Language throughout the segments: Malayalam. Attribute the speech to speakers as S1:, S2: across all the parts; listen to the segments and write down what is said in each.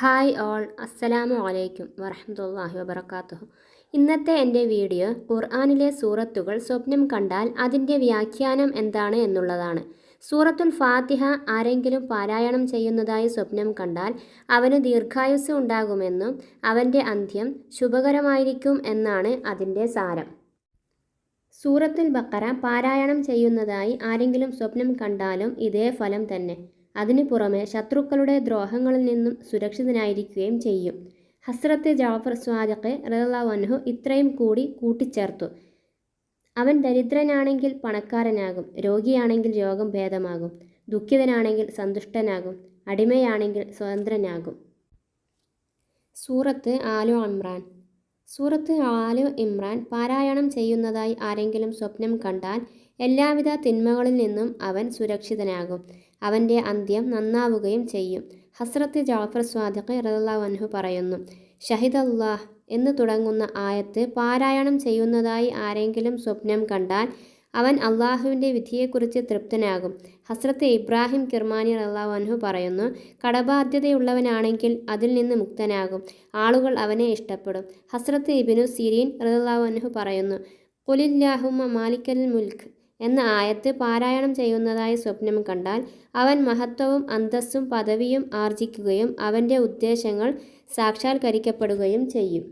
S1: Hi all. അസ്സലാമു അലൈക്കും വറഹമുല്ലാഹി വബറകാതുഹു ഇന്നത്തെ എന്റെ വീഡിയോ ഖുർആാനിലെ സൂറത്തുകൾ സ്വപ്നം കണ്ടാൽ അതിന്റെ വ്യാഖ്യാനം എന്താണ് എന്നുള്ളതാണ്. സൂറത്തുൽ ഫാത്തിഹ ആരെങ്കിലും പാരായണം ചെയ്യുന്നതായി സ്വപ്നം കണ്ടാൽ അവന് ദീർഘായുസ് ഉണ്ടാകുമെന്നും അവന്റെ അന്ത്യം ശുഭകരമായിരിക്കും എന്നാണ് അതിന്റെ സാരം. സൂറത്തുൽ ബക്കറ പാരായണം ചെയ്യുന്നതായി ആരെങ്കിലും സ്വപ്നം കണ്ടാലും ഇതേ ഫലം തന്നെ. അതിനു പുറമെ ശത്രുക്കളുടെ ദ്രോഹങ്ങളിൽ നിന്നും സുരക്ഷിതനായിരിക്കുകയും ചെയ്യും. ഹസ്രത്ത് ജാഫർ സ്വാദഖ് റഹ്ലാവൻഹു ഇത്രയും കൂടി കൂട്ടിച്ചേർത്തു. അവൻ ദരിദ്രനാണെങ്കിൽ പണക്കാരനാകും രോഗിയാണെങ്കിൽ രോഗം ഭേദമാകും ദുഃഖിതനാണെങ്കിൽ സന്തുഷ്ടനാകും അടിമയാണെങ്കിൽ സ്വതന്ത്രനാകും. സൂറത്ത് ആലു ഇമ്രാൻ. സൂറത്ത് ആലു ഇമ്രാൻ പാരായണം ചെയ്യുന്നതായി ആരെങ്കിലും സ്വപ്നം കണ്ടാൽ എല്ലാവിധ തിന്മകളിൽ നിന്നും അവൻ സുരക്ഷിതനാകും. അവന്റെ അന്ത്യം നന്നാവുകയും ചെയ്യും. ഹസ്രത്ത് ജാഫർ സ്വാദിഖ് റഹ്ലാവൻഹു പറയുന്നു ഷഹിദ് അള്ളാഹ് എന്ന് തുടങ്ങുന്ന ആയത്ത് പാരായണം ചെയ്യുന്നതായി ആരെങ്കിലും സ്വപ്നം കണ്ടാൽ അവൻ അള്ളാഹുവിന്റെ വിധിയെക്കുറിച്ച് തൃപ്തനാകും. ഹസ്രത്ത് ഇബ്രാഹിം കിർമാനി റഹ്ലാവൻഹു പറയുന്നു കടബാധ്യതയുള്ളവനാണെങ്കിൽ അതിൽ നിന്ന് മുക്തനാകും. ആളുകൾ അവനെ ഇഷ്ടപ്പെടും. ഹസ്രത്ത് ഇബിനു സിരീൻ റഹ്ലാവൻഹു പറയുന്നു കുലില്ലാഹുമ മാലിക്കൽ മുൽക്ക് എന്ന ആയത്ത് പാരായണം ചെയ്യുന്നതായി സ്വപ്നം കണ്ടാൽ അവൻ മഹത്വവും അന്തസ്സും പദവിയും ആർജിക്കുകയും അവന്റെ ഉദ്ദേശങ്ങൾ സാക്ഷാത്കരിക്കപ്പെടുകയും ചെയ്യും.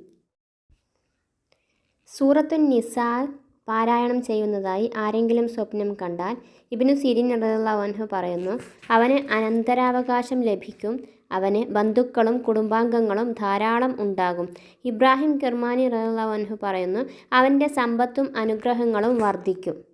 S1: സൂറത്തുൻ നിസാ പാരായണം ചെയ്യുന്നതായി ആരെങ്കിലും സ്വപ്നം കണ്ടാൽ ഇബിനു സിരിൻ റഹ്ലാവൻഹു പറയുന്നു അവന് അനന്തരാവകാശം ലഭിക്കും അവന് ബന്ധുക്കളും കുടുംബാംഗങ്ങളും ധാരാളം ഉണ്ടാകും. ഇബ്രാഹിം കിർമാനി റഹ്ലാവൻഹു പറയുന്നു അവന്റെ സമ്പത്തും അനുഗ്രഹങ്ങളും വർദ്ധിക്കും.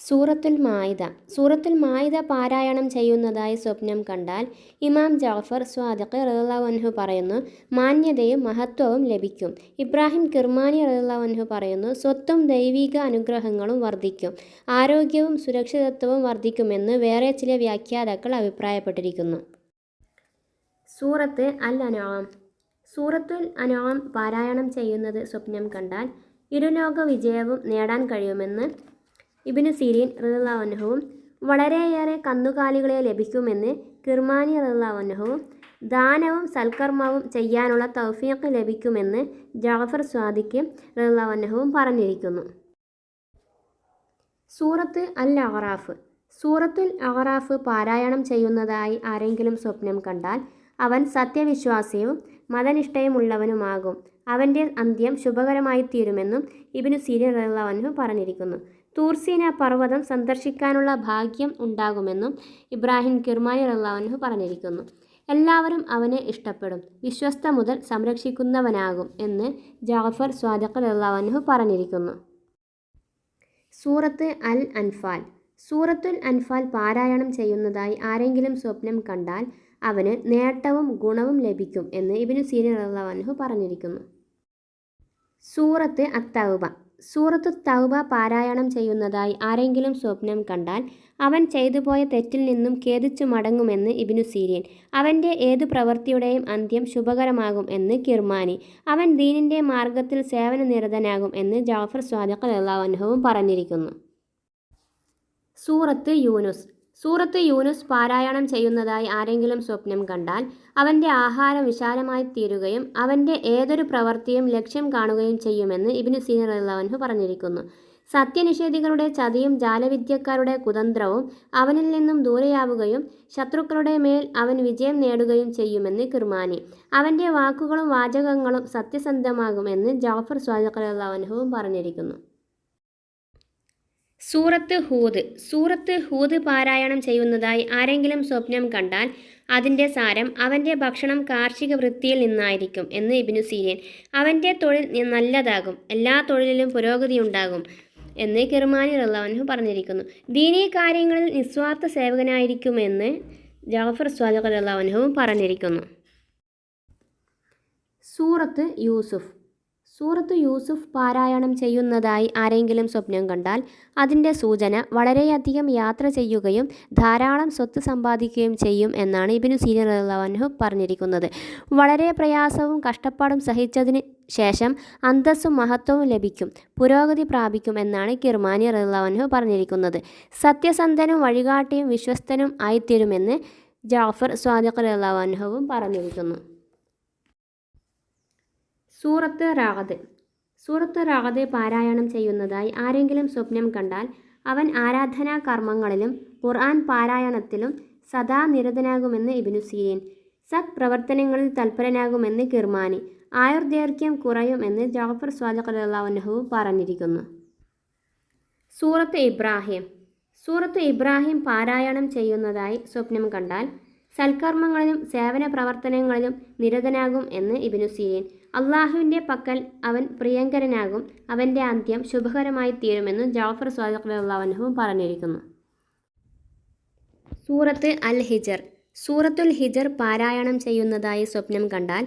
S1: സൂറത്തുൽ മായിദ. സൂറത്തുൽ മായിദ പാരായണം ചെയ്യുന്നതായി സ്വപ്നം കണ്ടാൽ ഇമാം ജാഫർ സ്വാദഖ് റഹ്ലാവൻഹു പറയുന്നു മാന്യതയും മഹത്വവും ലഭിക്കും. ഇബ്രാഹിം കിർമാനി റഹ്ലാവൻഹു പറയുന്നു സ്വത്തും ദൈവിക അനുഗ്രഹങ്ങളും വർദ്ധിക്കും ആരോഗ്യവും സുരക്ഷിതത്വവും വർദ്ധിക്കുമെന്ന് വേറെ ചില വ്യാഖ്യാതാക്കൾ അഭിപ്രായപ്പെട്ടിരിക്കുന്നു. സൂറത്ത് അൽ അനാം സൂറത്തുൽ അനാം പാരായണം ചെയ്യുന്നത് സ്വപ്നം കണ്ടാൽ ഇരുലോക വിജയവും നേടാൻ കഴിയുമെന്ന് ഇബിനു സിരീൻ റഹ്ലാവൻഹുവും വളരെയേറെ കന്നുകാലികളെ ലഭിക്കുമെന്ന് കിർമാനി റഹ്ലാവൻഹുവും ദാനവും സൽക്കർമ്മവും ചെയ്യാനുള്ള തൗഫീഖ് ലഭിക്കുമെന്ന് ജാഫർ സ്വാദിക്ക് റഹ്ലാവൻഹുവും പറഞ്ഞിരിക്കുന്നു. സൂറത്ത് അൽ അഹറാഫ് സൂറത്തുൽ അഹറാഫ് പാരായണം ചെയ്യുന്നതായി ആരെങ്കിലും സ്വപ്നം കണ്ടാൽ അവൻ സത്യവിശ്വാസിയും മതനിഷ്ഠയുമുള്ളവനുമാകും. അവന്റെ അന്ത്യം ശുഭകരമായി തീരുമെന്നും ഇബിനു സീരിയൻ റഹ്ലാവൻഹു പറഞ്ഞിരിക്കുന്നു. തൂർസീന പർവതം സന്ദർശിക്കാനുള്ള ഭാഗ്യം ഉണ്ടാകുമെന്നും ഇബ്രാഹിം കിർമാനി റഹ്ലാവൻഹു പറഞ്ഞിരിക്കുന്നു. എല്ലാവരും അവനെ ഇഷ്ടപ്പെടും. വിശ്വസ്ത മുതൽ സംരക്ഷിക്കുന്നവനാകും എന്ന് ജാഫർ സ്വാദഖ് റഹ്ലാവൻഹു പറഞ്ഞിരിക്കുന്നു. സൂറത്ത് അൽ അൻഫാൽ. സൂറത്തുൽ അൻഫാൽ പാരായണം ചെയ്യുന്നതായി ആരെങ്കിലും സ്വപ്നം കണ്ടാൽ അവന് നേട്ടവും ഗുണവും ലഭിക്കും എന്ന് ഇബിനു സീനി റഹ്ലാവൻഹു പറഞ്ഞിരിക്കുന്നു. സൂറത്ത് അത്തൗബ. സൂറത്ത് തൗബ പാരായണം ചെയ്യുന്നതായി ആരെങ്കിലും സ്വപ്നം കണ്ടാൽ അവൻ ചെയ്തുപോയ തെറ്റിൽ നിന്നും ഖേദിച്ചു മടങ്ങുമെന്ന് ഇബിനു സീരിയൻ. അവന്റെ ഏതു പ്രവൃത്തിയുടെയും അന്ത്യം ശുഭകരമാകും എന്ന് കിർമാനി. അവൻ ദീനിന്റെ മാർഗത്തിൽ സേവന നിരതനാകും എന്ന് ജാഫർ സ്വാദഖ് അള്ളാഹുവും പറഞ്ഞിരിക്കുന്നു. സൂറത്ത് യൂനുസ്. സൂറത്ത് യൂനുസ് പാരായണം ചെയ്യുന്നതായി ആരെങ്കിലും സ്വപ്നം കണ്ടാൽ അവന്റെ ആഹാരം വിശാലമായി തീരുകയും അവന്റെ ഏതൊരു പ്രവൃത്തിയും ലക്ഷ്യം കാണുകയും ചെയ്യുമെന്ന് ഇബിന് സീനർ അള്ളവൻഹു പറഞ്ഞിരിക്കുന്നു. സത്യനിഷേധികളുടെ ചതിയും ജാലവിദ്യക്കാരുടെ കുതന്ത്രവും അവനിൽ നിന്നും ദൂരെയാവുകയും ശത്രുക്കളുടെ മേൽ അവൻ വിജയം നേടുകയും ചെയ്യുമെന്ന് കിർമാനി. അവന്റെ വാക്കുകളും വാചകങ്ങളും സത്യസന്ധമാകുമെന്ന് ജാഫർ സ്വാജഖ് അള്ളാഹുവും പറഞ്ഞിരിക്കുന്നു. സൂറത്ത് ഹൂദ്. സൂറത്ത് ഹൂദ് പാരായണം ചെയ്യുന്നതായി ആരെങ്കിലും സ്വപ്നം കണ്ടാൽ അതിന്റെ സാരം അവന്റെ ഭക്ഷണം കാർഷിക വൃത്തിയിൽ നിന്നായിരിക്കും എന്ന് ഇബിനു സീരിയൻ. അവന്റെ തൊഴിൽ നല്ലതാകും. എല്ലാ തൊഴിലിലും പുരോഗതി ഉണ്ടാകും എന്ന് കിർമാനി റഹ്ലാവൻഹു പറഞ്ഞിരിക്കുന്നു. ദീനീ കാര്യങ്ങളിൽ നിസ്വാർത്ഥ സേവകനായിരിക്കുമെന്ന് ജാഫർ സ്വാലഖ് റഹ്ലാവൻഹുവും പറഞ്ഞിരിക്കുന്നു. സൂറത്ത് യൂസുഫ്. സൂറത്ത് യൂസുഫ് പാരായണം ചെയ്യുന്നതായി ആരെങ്കിലും സ്വപ്നം കണ്ടാൽ അതിന്റെ സൂചന വളരെയധികം യാത്ര ചെയ്യുകയും ധാരാളം സ്വത്ത് സമ്പാദിക്കുകയും ചെയ്യും എന്നാണ് ഇബിനു സീനിയർ അള്ളവൻഹു പറഞ്ഞിരിക്കുന്നത്. വളരെ പ്രയാസവും കഷ്ടപ്പാടും സഹിച്ചതിന് ശേഷം അന്തസ്സും മഹത്വവും ലഭിക്കും പുരോഗതി പ്രാപിക്കും എന്നാണ് കിർമാനി റഹ്ലാവൻഹു പറഞ്ഞിരിക്കുന്നത്. സത്യസന്ധനും വഴികാട്ടിയും വിശ്വസ്തനും ആയിത്തീരുമെന്ന് ജാഫർ സ്വാദിഖ് റഹ്ലാവൻഹവും പറഞ്ഞിരിക്കുന്നു. സൂറത്ത് റാഗത് സൂറത്ത് റാഗത് പാരായണം ചെയ്യുന്നതായി ആരെങ്കിലും സ്വപ്നം കണ്ടാൽ അവൻ ആരാധനാ കർമ്മങ്ങളിലും ഖുർആൻ പാരായണത്തിലും സദാ നിരതനാകുമെന്ന് ഇബിനു സീരീൻ. സത് പ്രവർത്തനങ്ങളിൽ തൽപരനാകുമെന്ന് കിർമാനി. ആയുർദൈർഘ്യം കുറയുമെന്ന് ജാഫർ സ്വാദിഖ് അള്ളാഹു പറഞ്ഞിരിക്കുന്നു. സൂറത്ത് ഇബ്രാഹിം. സൂറത്ത് ഇബ്രാഹിം പാരായണം ചെയ്യുന്നതായി സ്വപ്നം കണ്ടാൽ സൽക്കർമ്മങ്ങളിലും സേവന പ്രവർത്തനങ്ങളിലും നിരതനാകും എന്ന് ഇബിനു സീരീൻ. അള്ളാഹുവിന്റെ പക്കൽ അവൻ പ്രിയങ്കരനാകും. അവന്റെ അന്ത്യം ശുഭകരമായി തീരുമെന്ന് ജാഫർ സ്വാദിഖ് അള്ളാഹുവും പറഞ്ഞിരിക്കുന്നു. സൂറത്ത് അൽ ഹിജർ സൂറത്തുൽ ഹിജർ പാരായണം ചെയ്യുന്നതായി സ്വപ്നം കണ്ടാൽ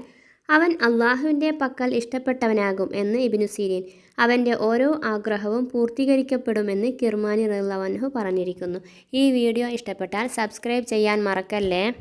S1: അവൻ അള്ളാഹുവിന്റെ പക്കൽ ഇഷ്ടപ്പെട്ടവനാകും എന്ന് ഇബിനു സീരീൻ അവന്റെ ഓരോ ആഗ്രഹവും പൂർത്തീകരിക്കപ്പെടുമെന്ന് കിർമാനി റഹ്ലവൻഹു പറഞ്ഞിരിക്കുന്നു. ഈ വീഡിയോ ഇഷ്ടപ്പെട്ടാൽ സബ്സ്ക്രൈബ് ചെയ്യാൻ മറക്കല്ലേ?